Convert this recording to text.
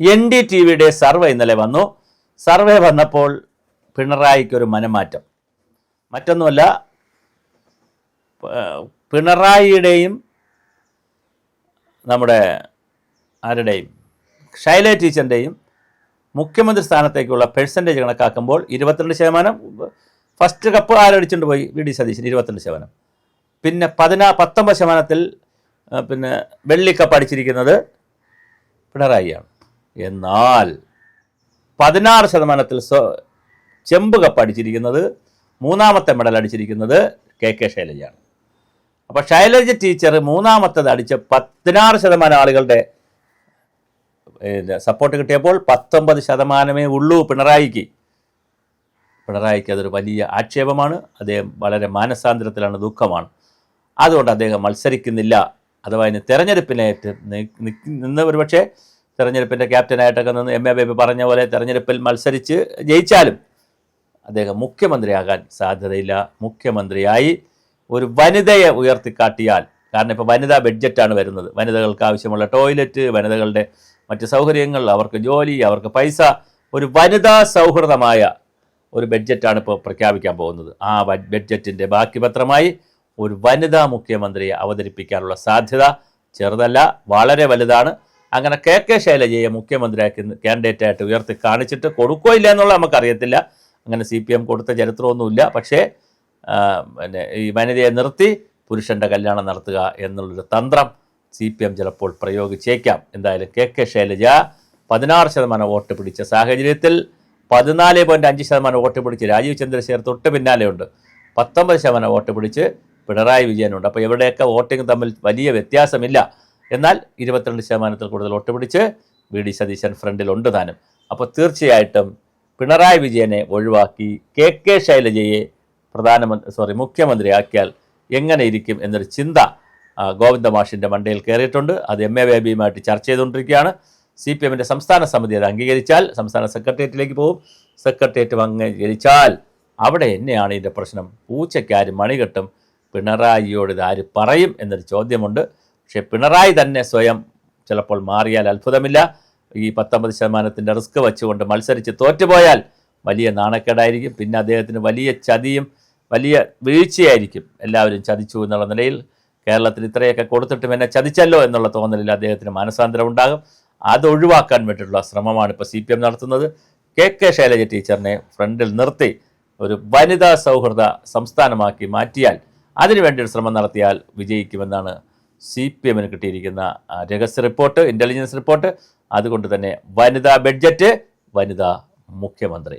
N D T വിയുടെ survey ഇന്നലെ വന്നു. സർവേ വന്നപ്പോൾ പിണറായിക്ക് ഒരു മനമാറ്റം. മറ്റൊന്നുമല്ല പിണറായിയുടെയും നമ്മുടെ ആരുടെയും ഷൈല ടീച്ചറിന്റെയും മുഖ്യമന്ത്രി സ്ഥാനത്തേക്കുള്ള പെർസെന്റേജ് കണക്കാക്കുമ്പോൾ ഇരുപത്തിരണ്ട് ശതമാനം ഫസ്റ്റ് കപ്പ് ആരടിച്ചുകൊണ്ട് പോയി വി ഡി സതീശൻ ഇരുപത്തിരണ്ട് ശതമാനം. പിന്നെ പതിനാ പത്തൊമ്പത് ശതമാനത്തിൽ പിന്നെ വെള്ളിക്കപ്പ് അടിച്ചിരിക്കുന്നത് പിണറായിയാണ്. എന്നാൽ പതിനാറ് ശതമാനത്തിൽ ചെമ്പ് കപ്പ് അടിച്ചിരിക്കുന്നത് മൂന്നാമത്തെ മെഡൽ അടിച്ചിരിക്കുന്നത് കെ കെ ശൈലജയാണ്. അപ്പോൾ ശൈലജ ടീച്ചർ മൂന്നാമത്തത് അടിച്ച പതിനാറ് ശതമാനം ആളുകളുടെ സപ്പോർട്ട് കിട്ടിയപ്പോൾ പത്തൊമ്പത് ശതമാനമേ ഉള്ളൂ പിണറായിക്ക്. പിണറായിക്ക് അതൊരു വലിയ ആക്ഷേപമാണ് അദ്ദേഹം വളരെ മാനസാന്തരത്തിലാണ് ദുഃഖമാണ്. അതുകൊണ്ട് അദ്ദേഹം മത്സരിക്കുന്നില്ല. അഥവാ ഇനി തെരഞ്ഞെടുപ്പിനായിട്ട് നിന്ന് ഒരുപക്ഷെ തെരഞ്ഞെടുപ്പിന്റെ ക്യാപ്റ്റനായിട്ടൊക്കെ നിന്ന് എം എ ബേബി പറഞ്ഞ പോലെ തെരഞ്ഞെടുപ്പിൽ മത്സരിച്ച് ജയിച്ചാലും അദ്ദേഹം മുഖ്യമന്ത്രിയാകാൻ സാധ്യതയില്ല. മുഖ്യമന്ത്രിയായി ഒരു വനിതയെ ഉയർത്തിക്കാട്ടിയാൽ കാരണം ഇപ്പോൾ വനിതാ ബഡ്ജറ്റാണ് വരുന്നത്. വനിതകൾക്ക് ആവശ്യമുള്ള ടോയ്ലറ്റ് വനിതകളുടെ മറ്റ് സൗകര്യങ്ങൾ അവർക്ക് ജോലി അവർക്ക് പൈസ ഒരു വനിതാ സൗഹൃദമായ ഒരു ബഡ്ജറ്റാണ് ഇപ്പോൾ പ്രഖ്യാപിക്കാൻ പോകുന്നത്. ആ ബഡ്ജറ്റിന്റെ ബാക്കി പത്രമായി ഒരു വനിതാ മുഖ്യമന്ത്രിയെ അവതരിപ്പിക്കാനുള്ള സാധ്യത ചെറുതല്ല വളരെ വലുതാണ്. അങ്ങനെ കെ കെ ശൈലജയെ മുഖ്യമന്ത്രിയാക്കി കാൻഡിഡേറ്റായിട്ട് ഉയർത്തി കാണിച്ചിട്ട് കൊടുക്കോ ഇല്ല എന്നുള്ളത് നമുക്കറിയത്തില്ല. അങ്ങനെ സി പി എം കൊടുത്ത ചരിത്രമൊന്നുമില്ല. പക്ഷേ പിന്നെ ഈ വനിതയെ നിർത്തി പുരുഷന്റെ കല്യാണം നടത്തുക എന്നുള്ളൊരു തന്ത്രം സി പി എം ചിലപ്പോൾ പ്രയോഗിച്ചേക്കാം. എന്തായാലും കെ കെ ശൈലജ പതിനാറ് ശതമാനം വോട്ട് പിടിച്ച സാഹചര്യത്തിൽ പതിനാല് പോയിന്റ് അഞ്ച് ശതമാനം വോട്ട് പിടിച്ച് രാജീവ് ചന്ദ്രശേഖർ തൊട്ട് പിന്നാലെയുണ്ട്. പത്തൊമ്പത് ശതമാനം വോട്ട് പിടിച്ച് പിണറായി വിജയനുണ്ട്. അപ്പോൾ എവിടെയൊക്കെ വോട്ടിംഗ് തമ്മിൽ വലിയ വ്യത്യാസമില്ല. എന്നാൽ ഇരുപത്തിരണ്ട് ശതമാനത്തിൽ കൂടുതൽ വോട്ട് പിടിച്ച് വി ഡി സതീശൻ ഫ്രണ്ടിലുണ്ട് താനും. അപ്പോൾ തീർച്ചയായിട്ടും പിണറായി വിജയനെ ഒഴിവാക്കി കെ കെ ശൈലജയെ പ്രധാനമന്ത്രി സോറി മുഖ്യമന്ത്രിയാക്കിയാൽ എങ്ങനെ ഇരിക്കും എന്നൊരു ചിന്ത ഗോവിന്ദ മാഷിന്റെ മണ്ടയിൽ കയറിയിട്ടുണ്ട് അത് എം എ ബേബിയുമായിട്ട് ചർച്ച ചെയ്തുകൊണ്ടിരിക്കുകയാണ്. സി പി എമ്മിന്റെ സംസ്ഥാന സമിതി അത് അംഗീകരിച്ചാൽ സംസ്ഥാന സെക്രട്ടേറിയറ്റിലേക്ക് പോകും. സെക്രട്ടേറിയറ്റ് അംഗീകരിച്ചാൽ അവിടെ എന്നെയാണ് ഇതിന്റെ പ്രശ്നം. പൂച്ചയ്ക്കാരും മണികെട്ടും പിണറായിയോട് ഇത് ആര് പറയും എന്നൊരു ചോദ്യമുണ്ട്. പക്ഷേ പിണറായി തന്നെ സ്വയം ചിലപ്പോൾ മാറിയാൽ അത്ഭുതമില്ല. ഈ പത്തൊമ്പത് ശതമാനത്തിന്റെ റിസ്ക് വെച്ചുകൊണ്ട് മത്സരിച്ച് തോറ്റുപോയാൽ വലിയ നാണക്കേടായിരിക്കും. പിന്നെ അദ്ദേഹത്തിന് വലിയ ചതിയും വലിയ വീഴ്ചയായിരിക്കും. എല്ലാവരും ചതിച്ചു എന്നുള്ള നിലയിൽ കേരളത്തിൽ ഇത്രയൊക്കെ കൊടുത്തിട്ടും എന്നെ ചതിച്ചല്ലോ എന്നുള്ള തോന്നലിൽ അദ്ദേഹത്തിന് മാനസാന്തരം ഉണ്ടാകും. അത് ഒഴിവാക്കാൻ വേണ്ടിയിട്ടുള്ള ശ്രമമാണ് ഇപ്പോൾ സി പി എം നടത്തുന്നത്. കെ കെ ശൈലജ ടീച്ചറിനെ ഫ്രണ്ടിൽ നിർത്തി ഒരു വനിതാ സൗഹൃദ സംസ്ഥാനമാക്കി മാറ്റിയാൽ അതിനുവേണ്ടി ഒരു ശ്രമം നടത്തിയാൽ വിജയിക്കുമെന്നാണ് സി പി എമ്മിന് കിട്ടിയിരിക്കുന്ന രഹസ്യ റിപ്പോർട്ട് ഇന്റലിജൻസ് റിപ്പോർട്ട്. അതുകൊണ്ട് തന്നെ വനിതാ ബഡ്ജറ്റ് വനിതാ മുഖ്യമന്ത്രി.